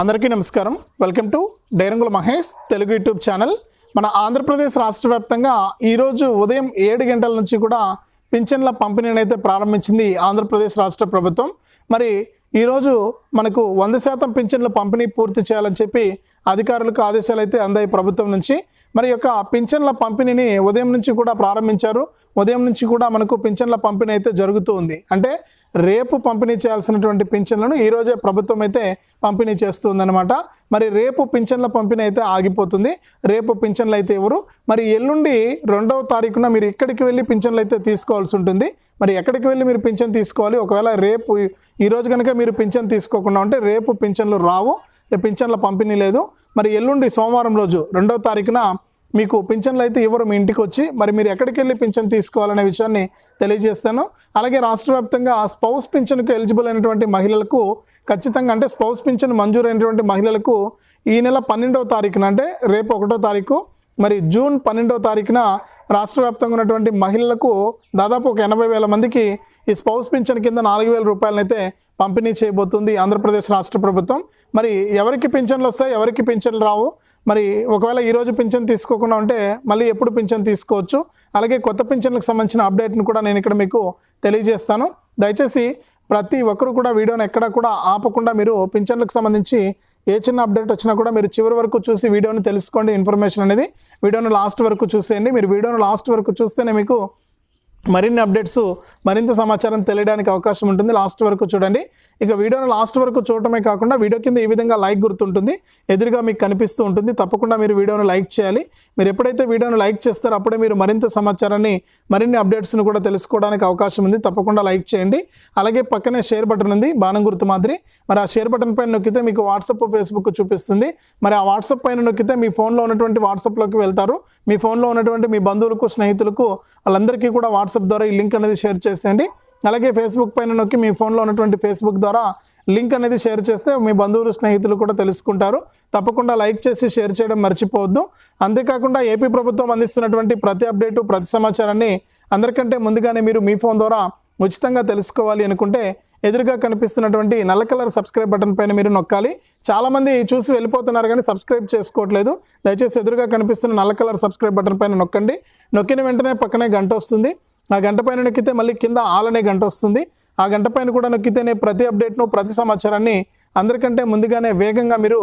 అందరికీ నమస్కారం. Welcome to డైరంగుల Mahesh Telugu YouTube channel. మన ఆంధ్రప్రదేశ్ రాష్ట్ర వ్యాప్తంగా ఈరోజు ఉదయం ఏడు గంటల నుంచి కూడా పింఛన్ల పంపిణీని అయితే ప్రారంభించింది ఆంధ్రప్రదేశ్ రాష్ట్ర ప్రభుత్వం. మరి ఈరోజు మనకు వంద శాతం పింఛన్ల పంపిణీ పూర్తి చేయాలని చెప్పి అధికారులకు ఆదేశాలు అయితే అందాయి ప్రభుత్వం నుంచి. మరి యొక్క పింఛన్ల పంపిణీని ఉదయం నుంచి కూడా ప్రారంభించారు. ఉదయం నుంచి కూడా మనకు పింఛన్ల పంపిణీ అయితే జరుగుతూ ఉంది. అంటే రేపు పంపిణీ చేయాల్సినటువంటి పింఛన్లను ఈరోజే ప్రభుత్వం అయితే పంపిణీ చేస్తుందన్నమాట. మరి రేపు పింఛన్ల పంపిణీ అయితే ఆగిపోతుంది. రేపు పింఛన్లు అయితే ఇవ్వరు మరి ఎల్లుండి రెండవ తారీఖున మీరు ఇక్కడికి వెళ్ళి పింఛన్లు అయితే తీసుకోవాల్సి ఉంటుంది. మరి ఎక్కడికి వెళ్ళి మీరు పింఛన్ తీసుకోవాలి? ఒకవేళ రేపు ఈరోజు కనుక మీరు పింఛన్ తీసుకోకుండా అంటే రేపు పింఛన్లు రావు రేపు పింఛన్ల పంపిణీ లేదు. మరి ఎల్లుండి సోమవారం రోజు రెండవ తారీఖున మీకు పింఛన్లు అయితే ఇవ్వరు మీ ఇంటికి వచ్చి. మరి మీరు ఎక్కడికి వెళ్ళి పింఛన్ తీసుకోవాలనే విషయాన్ని తెలియజేస్తాను. అలాగే రాష్ట్ర వ్యాప్తంగా స్పౌస్ పింఛన్కు ఎలిజిబుల్ అయినటువంటి మహిళలకు ఖచ్చితంగా అంటే స్పౌస్ పింఛన్ మంజూరైనటువంటి మహిళలకు ఈ నెల పన్నెండవ తారీఖున అంటే రేపు ఒకటో తారీఖు మరి జూన్ పన్నెండవ తారీఖున రాష్ట్ర వ్యాప్తంగా ఉన్నటువంటి మహిళలకు దాదాపు ఒక ఎనభై వేల మందికి ఈ స్పౌస్ పింఛన్ కింద నాలుగు వేల రూపాయలనైతే పంపిణీ చేయబోతుంది ఆంధ్రప్రదేశ్ రాష్ట్ర ప్రభుత్వం. మరి ఎవరికి పింఛన్లు వస్తాయి ఎవరికి పింఛన్లు రావు? మరి ఒకవేళ ఈరోజు పింఛన్ తీసుకోకుండా ఉంటే మళ్ళీ ఎప్పుడు పింఛన్ తీసుకోవచ్చు? అలాగే కొత్త పింఛన్లకు సంబంధించిన అప్డేట్ని కూడా నేను ఇక్కడ మీకు తెలియజేస్తాను. దయచేసి ప్రతి ఒక్కరు కూడా వీడియోని ఎక్కడా కూడా ఆపకుండా మీరు పింఛన్లకు సంబంధించి ఏ చిన్న అప్డేట్ వచ్చినా కూడా మీరు చివరి వరకు చూసి వీడియోని తెలుసుకోండి. ఇన్ఫర్మేషన్ అనేది వీడియోని లాస్ట్ వరకు చూసేయండి. మీరు వీడియోని లాస్ట్ వరకు చూస్తేనే మీకు మరిన్ని అప్డేట్స్ మరింత సమాచారం తెలియడానికి అవకాశం ఉంటుంది. లాస్ట్ వరకు చూడండి. ఇక వీడియోను లాస్ట్ వరకు చూడటమే కాకుండా వీడియో కింద ఈ విధంగా లైక్ గుర్తుంటుంది. ఎదురుగా మీకు కనిపిస్తూ ఉంటుంది. తప్పకుండా మీరు వీడియోను లైక్ చేయాలి. మీరు ఎప్పుడైతే వీడియోను లైక్ చేస్తారో అప్పుడే మీరు మరింత సమాచారాన్ని మరిన్ని అప్డేట్స్ను కూడా తెలుసుకోవడానికి అవకాశం ఉంది. తప్పకుండా లైక్ చేయండి. అలాగే పక్కనే షేర్ బటన్ ఉంది. బాణం గుర్తు మాదిరి. మరి ఆ షేర్ బటన్ పైన నొక్కితే మీకు వాట్సాప్ ఫేస్బుక్ చూపిస్తుంది. మరి ఆ వాట్సాప్ పైన నొక్కితే మీ ఫోన్లో ఉన్నటువంటి వాట్సాప్లోకి వెళ్తారు. మీ ఫోన్లో ఉన్నటువంటి మీ బంధువులకు స్నేహితులకు వాళ్ళందరికీ కూడా వాట్సాప్ ద్వారా ఈ లింక్ అనేది షేర్ చేసేయండి. అలాగే ఫేస్బుక్ పైన నొక్కి మీ ఫోన్లో ఉన్నటువంటి ఫేస్బుక్ ద్వారా లింక్ అనేది షేర్ చేస్తే మీ బంధువులు స్నేహితులు కూడా తెలుసుకుంటారు. తప్పకుండా లైక్ చేసి షేర్ చేయడం మర్చిపోవద్దు. అంతేకాకుండా ఏపీ ప్రభుత్వం అందిస్తున్నటువంటి ప్రతి అప్డేటు ప్రతి సమాచారాన్ని అందరికంటే ముందుగానే మీరు మీ ఫోన్ ద్వారా ఉచితంగా తెలుసుకోవాలి అనుకుంటే ఎదురుగా కనిపిస్తున్నటువంటి నల్ల కలర్ సబ్స్క్రైబ్ బటన్ పైన మీరు నొక్కాలి. చాలామంది చూసి వెళ్ళిపోతున్నారు కానీ సబ్స్క్రైబ్ చేసుకోవట్లేదు. దయచేసి ఎదురుగా కనిపిస్తున్న నల్ల కలర్ సబ్స్క్రైబ్ బటన్ పైన నొక్కండి. నొక్కిన వెంటనే పక్కనే గంట వస్తుంది. ఆ గంట పైన నొక్కితే మళ్ళీ కింద ఆల్ అనే గంట వస్తుంది. ఆ గంట పైన కూడా నొక్కితేనే ప్రతి అప్డేట్ను ప్రతి సమాచారాన్ని అందరికంటే ముందుగానే వేగంగా మీరు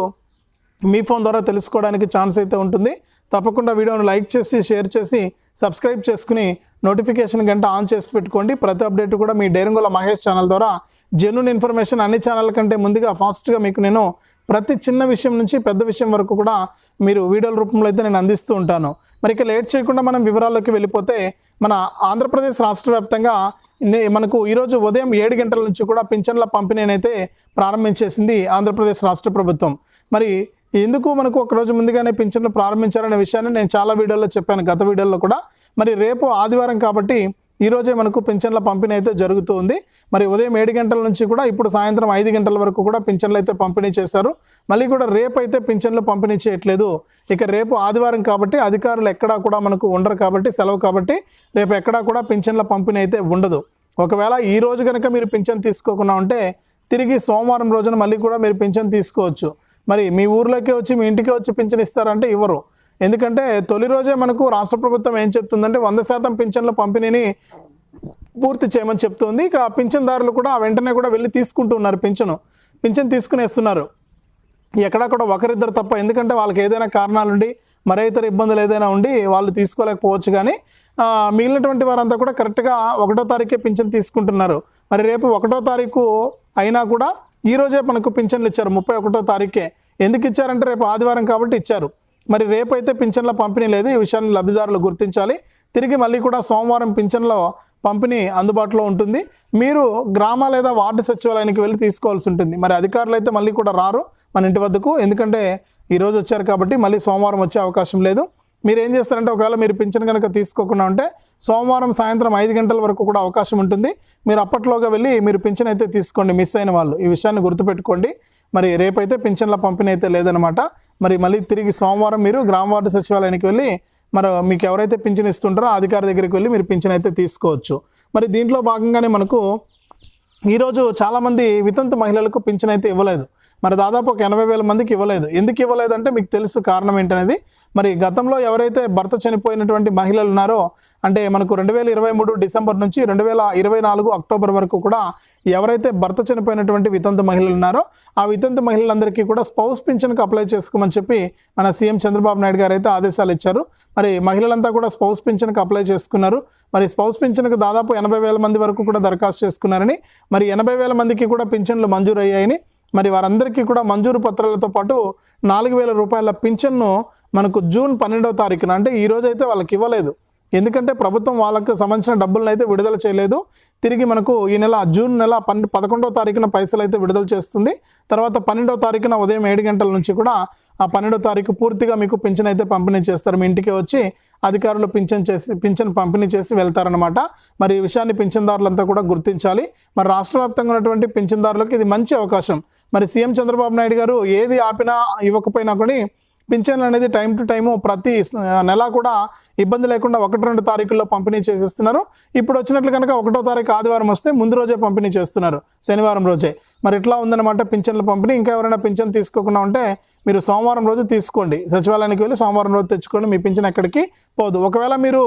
మీ ఫోన్ ద్వారా తెలుసుకోవడానికి ఛాన్స్ అయితే ఉంటుంది. తప్పకుండా వీడియోను లైక్ చేసి షేర్ చేసి సబ్స్క్రైబ్ చేసుకుని నోటిఫికేషన్ గంట ఆన్ చేసి పెట్టుకోండి. ప్రతి అప్డేట్ కూడా మీ డైరంగుల మహేష్ ఛానల్ ద్వారా జెన్యున్ ఇన్ఫర్మేషన్ అన్ని ఛానల్ కంటే ముందుగా ఫాస్ట్గా మీకు నేను ప్రతి చిన్న విషయం నుంచి పెద్ద విషయం వరకు కూడా మీరు వీడియోల రూపంలో అయితే నేను అందిస్తూ ఉంటాను. మరి ఇక లేట్ చేయకుండా మనం వివరాల్లోకి వెళ్ళిపోతే మన ఆంధ్రప్రదేశ్ రాష్ట్ర వ్యాప్తంగా నే- మనకు ఈరోజు ఉదయం ఏడు గంటల నుంచి కూడా పింఛన్ల పంపిణీనైతే ప్రారంభించేసింది ఆంధ్రప్రదేశ్ రాష్ట్ర ప్రభుత్వం. మరి ఎందుకు మనకు ఒక రోజు ముందుగానే పింఛన్లు ప్రారంభించారనే విషయాన్ని నేను చాలా వీడియోల్లో చెప్పాను గత వీడియోలో కూడా. మరి రేపు ఆదివారం కాబట్టి ఈరోజే మనకు పింఛన్ల పంపిణీ అయితే జరుగుతుంది. మరి ఉదయం ఏడు గంటల నుంచి కూడా ఇప్పుడు సాయంత్రం ఐదు గంటల వరకు కూడా పింఛన్లు అయితే పంపిణీ చేశారు. మళ్ళీ కూడా రేపు అయితే పింఛన్లు పంపిణీ చేయట్లేదు. ఇక రేపు ఆదివారం కాబట్టి అధికారులు ఎక్కడా కూడా మనకు ఉండరు కాబట్టి సెలవు కాబట్టి రేపు ఎక్కడా కూడా పింఛన్ల పంపిణీ అయితే ఉండదు. ఒకవేళ ఈ రోజు కనుక మీరు పింఛన్ తీసుకోకుండా ఉంటే తిరిగి సోమవారం రోజున మళ్ళీ కూడా మీరు పింఛన్ తీసుకోవచ్చు. మరి మీ ఊర్లోకే వచ్చి మీ ఇంటికే వచ్చి పింఛన్ ఇస్తారంటే ఇవ్వరు. ఎందుకంటే తొలి రోజే మనకు రాష్ట్ర ప్రభుత్వం ఏం చెప్తుందంటే వంద శాతం పింఛన్ల పంపిణీని పూర్తి చేయమని చెప్తుంది. ఇక పింఛన్దారులు కూడా వెంటనే కూడా వెళ్ళి తీసుకుంటున్నారు పింఛను. పింఛన్ తీసుకునేస్తున్నారు. ఎక్కడా కూడా ఒకరిద్దరు తప్ప ఎందుకంటే వాళ్ళకి ఏదైనా కారణాలుండి మరే ఇతర ఇబ్బందులు ఏదైనా ఉండి వాళ్ళు తీసుకోలేకపోవచ్చు కానీ మిగిలినటువంటి వారంతా కూడా కరెక్ట్గా ఒకటో తారీఖే పింఛన్ తీసుకుంటున్నారు. మరి రేపు ఒకటో తారీఖు అయినా కూడా ఈ రోజే మనకు పింఛన్లు ఇచ్చారు ముప్పై ఒకటో తారీఖే. ఎందుకు ఇచ్చారంటే రేపు ఆదివారం కాబట్టి ఇచ్చారు. మరి రేపైతే పింఛన్ల పంపిణీ లేదు. ఈ విషయాన్ని లబ్ధిదారులు గుర్తించాలి. తిరిగి మళ్ళీ కూడా సోమవారం పింఛన్ల పంపిణీ అందుబాటులో ఉంటుంది. మీరు గ్రామ లేదా వార్డు సచివాలయానికి వెళ్ళి తీసుకోవాల్సి ఉంటుంది. మరి అధికారులు అయితే మళ్ళీ కూడా రారు మన ఇంటి వద్దకు. ఎందుకంటే ఈరోజు వచ్చారు కాబట్టి మళ్ళీ సోమవారం వచ్చే అవకాశం లేదు. మీరు ఏం చేస్తారంటే ఒకవేళ మీరు పింఛన్ కనుక తీసుకోకుండా ఉంటే సోమవారం సాయంత్రం ఐదు గంటల వరకు కూడా అవకాశం ఉంటుంది. మీరు అప్పట్లోగా వెళ్ళి మీరు పింఛన్ అయితే తీసుకోండి. మిస్ అయిన వాళ్ళు. ఈ విషయాన్ని గుర్తుపెట్టుకోండి. మరి రేపైతే పింఛన్ల పంపిణీ అయితే లేదనమాట మరి మళ్ళీ తిరిగి సోమవారం మీరు గ్రామ వార్డు సచివాలయానికి వెళ్ళి మరి మీకు ఎవరైతే పింఛన్ ఇస్తుంటారో అధికారి దగ్గరికి వెళ్ళి మీరు పింఛన్ అయితే తీసుకోవచ్చు. మరి దీంట్లో భాగంగానే మనకు ఈరోజు చాలామంది వితంతు మహిళలకు పింఛన్ అయితే ఇవ్వలేదు. మరి దాదాపు ఒక ఎనభై వేల మందికి ఇవ్వలేదు. ఎందుకు ఇవ్వలేదు అంటే మీకు తెలుసు కారణం ఏంటనేది. మరి గతంలో ఎవరైతే భర్త చనిపోయినటువంటి మహిళలు ఉన్నారో అంటే మనకు రెండు వేల ఇరవై మూడు డిసెంబర్ నుంచి రెండు వేల ఇరవై నాలుగు అక్టోబర్ వరకు కూడా ఎవరైతే భర్త చనిపోయినటువంటి వితంత మహిళలు ఉన్నారో ఆ వితంత మహిళలందరికీ కూడా స్పౌస్ పింఛన్కి అప్లై చేసుకోమని చెప్పి మన సీఎం చంద్రబాబు నాయుడు గారు అయితే ఆదేశాలు ఇచ్చారు. మరి మహిళలంతా కూడా స్పౌస్ పింఛన్కి అప్లై చేసుకున్నారు. మరి స్పౌస్ పింఛన్కి దాదాపు ఎనభై వేల మంది వరకు కూడా దరఖాస్తు చేసుకున్నారని మరి ఎనభై వేల మందికి కూడా పింఛన్లు మంజూరు అయ్యాయని మరి వారందరికీ కూడా మంజూరు పత్రాలతో పాటు నాలుగు వేల రూపాయల పింఛన్ను మనకు జూన్ పన్నెండవ తారీఖున అంటే ఈరోజు అయితే వాళ్ళకి ఇవ్వలేదు. ఎందుకంటే ప్రభుత్వం వాళ్ళకు సంబంధించిన డబ్బులను అయితే విడుదల చేయలేదు. తిరిగి మనకు ఈ నెల జూన్ నెల పన్ పదకొండవ తారీఖున పైసలు అయితే విడుదల చేస్తుంది. తర్వాత పన్నెండవ తారీఖున ఉదయం ఏడు గంటల నుంచి కూడా ఆ పన్నెండవ తారీఖు పూర్తిగా మీకు పింఛన్ అయితే పంపిణీ చేస్తారు. మీ ఇంటికి వచ్చి అధికారులు పింఛన్ చేసి పింఛన్ పంపిణీ చేసి వెళ్తారనమాట మరి ఈ విషయాన్ని పింఛన్దారులంతా కూడా గుర్తించాలి. మరి రాష్ట్ర వ్యాప్తంగా ఉన్నటువంటి పింఛన్దారులకు ఇది మంచి అవకాశం. మరి సీఎం చంద్రబాబు నాయుడు గారు ఏది ఆపినా ఇవ్వకపోయినా కూడా పింఛన్లు అనేది టైం టు టైము ప్రతి నెల కూడా ఇబ్బంది లేకుండా ఒకటి రెండు తారీఖుల్లో పంపిణీ చేసేస్తున్నారు. ఇప్పుడు వచ్చినట్లు కనుక ఒకటో తారీఖు ఆదివారం వస్తే ముందు రోజే పంపిణీ చేస్తున్నారు శనివారం రోజే. మరి ఇట్లా ఉందన్నమాట పింఛన్ల పంపిణీ. ఇంకా ఎవరైనా పింఛన్ తీసుకోకుండా ఉంటే మీరు సోమవారం రోజు తీసుకోండి. సచివాలయానికి వెళ్ళి సోమవారం రోజు తెచ్చుకోండి. మీ పింఛన్ ఎక్కడికి పోదు. ఒకవేళ మీరు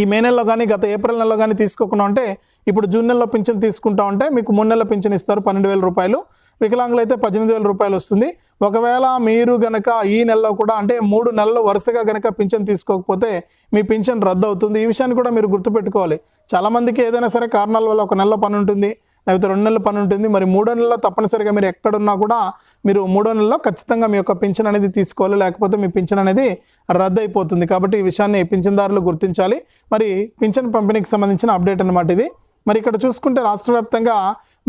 ఈ మే నెలలో కానీ గత ఏప్రిల్ నెలలో కానీ తీసుకోకుండా ఉంటే ఇప్పుడు జూన్ నెలలో పింఛన్ తీసుకుంటా ఉంటే మీకు మూడు నెలల పింఛన్ ఇస్తారు పన్నెండు వేల రూపాయలు. వికలాంగులు అయితే పద్దెనిమిది వేల రూపాయలు వస్తుంది. ఒకవేళ మీరు గనక ఈ నెలలో కూడా అంటే మూడు నెలలు వరుసగా గనక పింఛన్ తీసుకోకపోతే మీ పింఛన్ రద్దు అవుతుంది ఈ విషయాన్ని కూడా మీరు గుర్తుపెట్టుకోవాలి. చాలామందికి ఏదైనా సరే కారణాల వల్ల ఒక నెలలో పని ఉంటుంది లేకపోతే రెండు నెలల పని ఉంటుంది. మరి మూడో నెలలో తప్పనిసరిగా మీరు ఎక్కడున్నా కూడా మీరు మూడో నెలలో ఖచ్చితంగా మీ యొక్క పింఛన్ అనేది తీసుకోవాలి. లేకపోతే మీ పింఛన్ అనేది రద్దు అయిపోతుంది కాబట్టి ఈ విషయాన్ని పింఛన్దారులు గుర్తించాలి. మరి పింఛన్ పంపిణీకి సంబంధించిన అప్డేట్ అనమాట ఇది. మరి ఇక్కడ చూసుకుంటే రాష్ట్ర వ్యాప్తంగా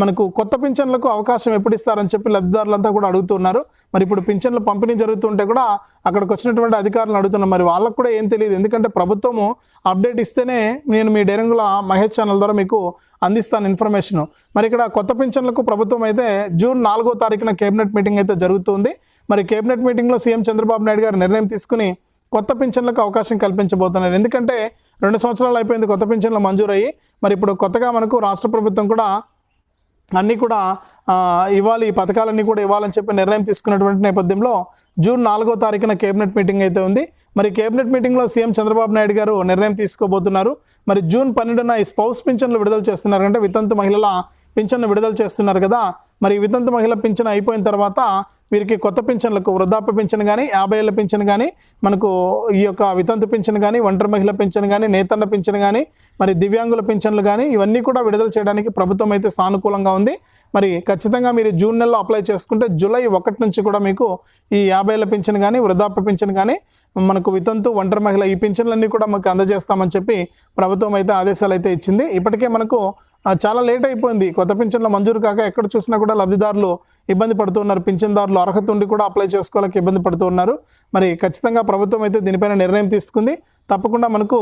మనకు కొత్త పింఛన్లకు అవకాశం ఎప్పుడు ఇస్తారని చెప్పి లబ్ధిదారులంతా కూడా అడుగుతున్నారు. మరి ఇప్పుడు పింఛన్లు పంపిణీ జరుగుతుంటే కూడా అక్కడికి వచ్చినటువంటి అధికారులను అడుగుతున్నారు. మరి వాళ్ళకు కూడా ఏం తెలియదు. ఎందుకంటే ప్రభుత్వము అప్డేట్ ఇస్తేనే నేను మీ డైరంగుల మహేష్ ఛానల్ ద్వారా మీకు అందిస్తాను ఇన్ఫర్మేషన్. మరి ఇక్కడ కొత్త పింఛన్లకు ప్రభుత్వం అయితే జూన్ నాలుగో తారీఖున కేబినెట్ మీటింగ్ అయితే జరుగుతుంది. మరి కేబినెట్ మీటింగ్లో సీఎం చంద్రబాబు నాయుడు గారు నిర్ణయం తీసుకుని కొత్త పింఛన్లకు అవకాశం కల్పించబోతున్నారు. ఎందుకంటే రెండు సంవత్సరాలు అయిపోయింది కొత్త పింఛన్లు మంజూరయ్యి. మరి ఇప్పుడు కొత్తగా మనకు రాష్ట్ర ప్రభుత్వం కూడా అన్నీ కూడా ఇవ్వాలి ఈ పథకాలన్నీ కూడా ఇవ్వాలని చెప్పి నిర్ణయం తీసుకున్నటువంటి నేపథ్యంలో జూన్ నాలుగో తారీఖున కేబినెట్ మీటింగ్ అయితే ఉంది. మరి కేబినెట్ మీటింగ్లో సీఎం చంద్రబాబు నాయుడు గారు నిర్ణయం తీసుకోబోతున్నారు. మరి జూన్ పన్నెండున ఈ స్పౌస్ పింఛన్లు విడుదల చేస్తున్నారంటే వితంతు మహిళల పింఛన్ను విడుదల చేస్తున్నారు కదా మరి వితంత వితంతు మహిళ పింఛన్ అయిపోయిన తర్వాత వీరికి కొత్త పింఛన్లకు వృద్ధాప్య పింఛన్ కానీ యాభై ఏళ్ళ పింఛన్ కానీ మనకు ఈ యొక్క వితంతు పింఛన్ కానీ ఒంటరి మహిళ పింఛన్ కానీ నేతన్న పింఛన్ కానీ మరి దివ్యాంగుల పింఛన్లు కానీ ఇవన్నీ కూడా విడుదల చేయడానికి ప్రభుత్వం అయితే సానుకూలంగా ఉంది. మరి ఖచ్చితంగా మీరు జూన్ నెలలో అప్లై చేసుకుంటే జూలై ఒకటి నుంచి కూడా మీకు ఈ యాభై ఏళ్ళ పింఛన్ కానీ వృద్ధాప్య పింఛన్ కానీ మనకు వితంతు ఒంటరి మహిళ ఈ పింఛన్లన్నీ కూడా మనకు అందజేస్తామని చెప్పి ప్రభుత్వం అయితే ఆదేశాలు అయితే ఇచ్చింది. ఇప్పటికే మనకు చాలా లేట్ అయిపోయింది. కొత్త పింఛన్ల మంజూరు కాక ఎక్కడ చూసినా కూడా లబ్ధిదారులు ఇబ్బంది పడుతున్నారు పింఛన్దారులు అర్హత ఉండి కూడా అప్లై చేసుకోలేక ఇబ్బంది పడుతూ ఉన్నారు. మరి ఖచ్చితంగా ప్రభుత్వం అయితే దీనిపైన నిర్ణయం తీసుకుంది. తప్పకుండా మనకు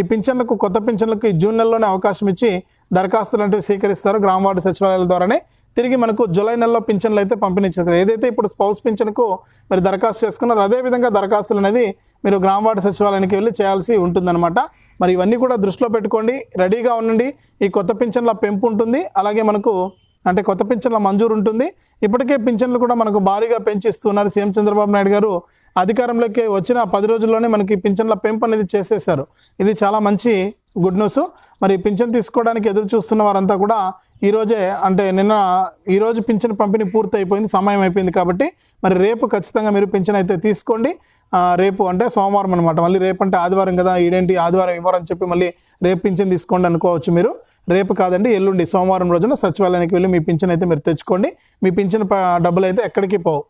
ఈ పింఛన్లకు కొత్త పింఛన్లకు ఈ జూన్ నెలలోనే అవకాశం ఇచ్చి దరఖాస్తులు అంటే స్వీకరిస్తారు గ్రామ వార్డు సచివాలయాల ద్వారానే. తిరిగి మనకు జూలై నెలలో పింఛన్లు అయితే పంపిణీ చేస్తారు ఏదైతే ఇప్పుడు స్పౌస్ పింఛన్కు మీరు దరఖాస్తు చేసుకున్నారో అదే విధంగా దరఖాస్తులు అనేది మీరు గ్రామ వార్డు సచివాలయానికి వెళ్ళి చేయాల్సి ఉంటుందన్నమాట. మరి ఇవన్నీ కూడా దృష్టిలో పెట్టుకోండి రెడీగా ఉండండి. ఈ కొత్త పింఛన్ల పెంపు ఉంటుంది అలాగే మనకు అంటే కొత్త పింఛన్ల మంజూరు ఉంటుంది. ఇప్పటికే పింఛన్లు కూడా మనకు భారీగా పెంచిస్తున్నారు సీఎం చంద్రబాబు నాయుడు గారు. అధికారంలోకి వచ్చిన పది రోజుల్లోనే మనకి పింఛన్ల పెంపు అనేది చేసేశారు. ఇది చాలా మంచి గుడ్ న్యూస్. మరి పింఛన్ తీసుకోవడానికి ఎదురు చూస్తున్న వారంతా కూడా ఈరోజే అంటే నిన్న ఈరోజు పింఛన్ పంపిణీ పూర్తి అయిపోయింది సమయం అయిపోయింది కాబట్టి మరి రేపు ఖచ్చితంగా మీరు పింఛన్ అయితే తీసుకోండి. రేపు అంటే సోమవారం అనమాట మళ్ళీ రేపు అంటే ఆదివారం కదా ఈడేంటి ఆదివారం ఇవ్వరని చెప్పి మళ్ళీ రేపు పింఛన్ తీసుకోండి అనుకోవచ్చు మీరు. రేపు కాదండి ఎల్లుండి సోమవారం రోజున సచివాలయానికి వెళ్ళి మీ పింఛన్ అయితే మీరు తెచ్చుకోండి. మీ పింఛన్ డబ్బులు అయితే ఎక్కడికి పోవు.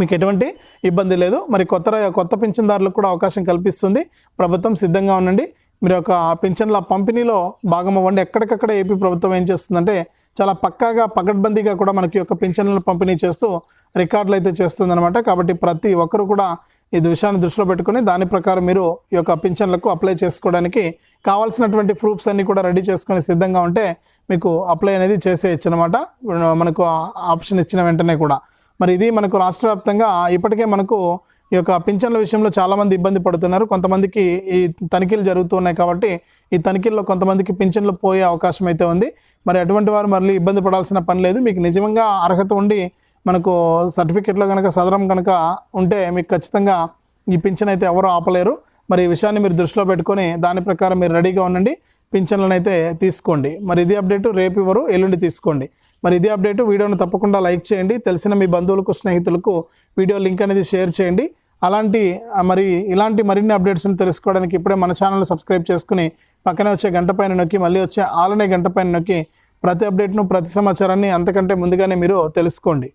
మీకు ఎటువంటి ఇబ్బంది లేదు. మరి కొత్త కొత్త పింఛన్దారులకు కూడా అవకాశం కల్పిస్తుంది. ప్రభుత్వం సిద్ధంగా ఉండండి. మీరు ఒక పింఛన్ల పంపిణీలో భాగం అవ్వండి. ఎక్కడికక్కడ ఏపీ ప్రభుత్వం ఏం చేస్తుందంటే చాలా పక్కాగా పకడ్బందీగా కూడా మనకి యొక్క పింఛన్లను పంపిణీ చేస్తూ రికార్డులు అయితే చేస్తుందన్నమాట. కాబట్టి ప్రతి ఒక్కరు కూడా ఈ విషయాన్ని దృష్టిలో పెట్టుకుని దాని ప్రకారం మీరు ఈ యొక్క పింఛన్లకు అప్లై చేసుకోవడానికి కావాల్సినటువంటి ప్రూఫ్స్ అన్నీ కూడా రెడీ చేసుకొని సిద్ధంగా ఉంటే మీకు అప్లై అనేది చేసేయచ్చు అనమాట మనకు ఆప్షన్ ఇచ్చిన వెంటనే కూడా. మరి ఇది మనకు రాష్ట్ర వ్యాప్తంగా ఇప్పటికే మనకు ఈ యొక్క పింఛన్ల విషయంలో చాలామంది ఇబ్బంది పడుతున్నారు. కొంతమందికి ఈ తనిఖీలు జరుగుతున్నాయి కాబట్టి ఈ తనిఖీల్లో కొంతమందికి పింఛన్లు పోయే అవకాశం అయితే ఉంది. మరి అటువంటి వారు మళ్ళీ ఇబ్బంది పడాల్సిన పని లేదు. మీకు నిజంగా అర్హత ఉండి మనకు సర్టిఫికెట్లో కనుక సదరం కనుక ఉంటే మీకు ఖచ్చితంగా ఈ పింఛన్ అయితే ఎవరు ఆపలేరు. మరి ఈ విషయాన్ని మీరు దృష్టిలో పెట్టుకొని దాని ప్రకారం మీరు రెడీగా ఉండండి. పింఛన్లను అయితే తీసుకోండి. మరి ఇది అప్డేట్ రేపు ఇవ్వరు ఎల్లుండి తీసుకోండి. మరి ఇది అప్డేట్ వీడియోను తప్పకుండా లైక్ చేయండి. తెలిసిన మీ బంధువులకు స్నేహితులకు వీడియో లింక్ అనేది షేర్ చేయండి. అలాంటి మరి ఇలాంటి మరిన్ని అప్డేట్స్ని తెలుసుకోవడానికి ఇప్పుడే మన ఛానల్ సబ్స్క్రైబ్ చేసుకుని పక్కనే వచ్చే గంట పైన నొక్కి మళ్ళీ వచ్చే ఆలనే గంట పైన నొక్కి ప్రతి అప్డేట్ను ప్రతి సమాచారాన్ని అంతకంటే ముందుగానే మీరు తెలుసుకోండి.